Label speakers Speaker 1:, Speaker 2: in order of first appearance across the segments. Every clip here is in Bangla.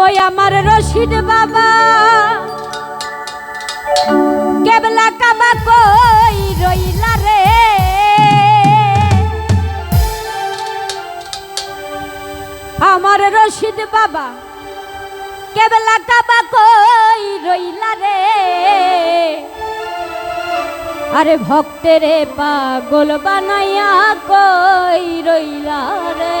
Speaker 1: ওই আমার রশিদ বাবা। কেবলা কাবা কই রইলা রে? আমার রশিদ বাবা, কেবলা কাবা কই রইলা রে? আরে ভক্তের পাগল বানাইয়া কই রইলা রে?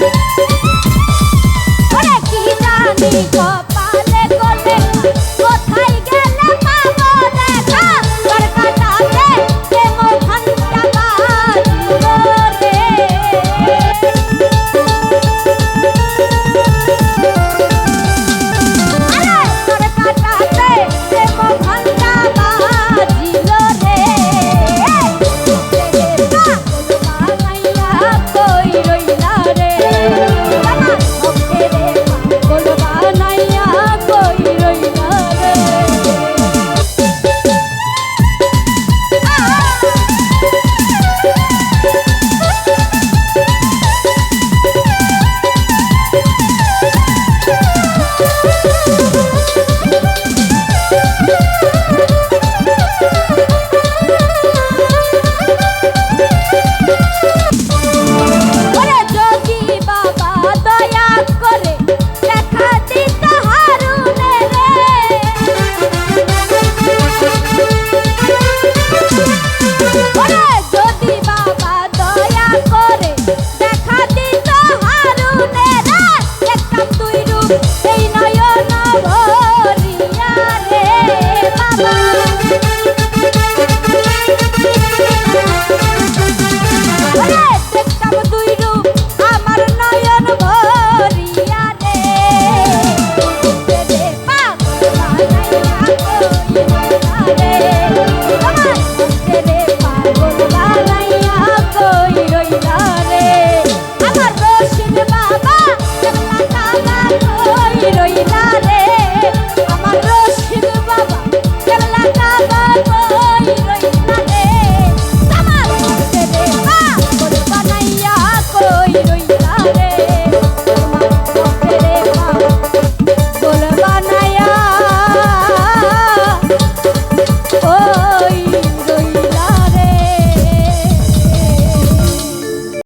Speaker 1: thank you Thank you.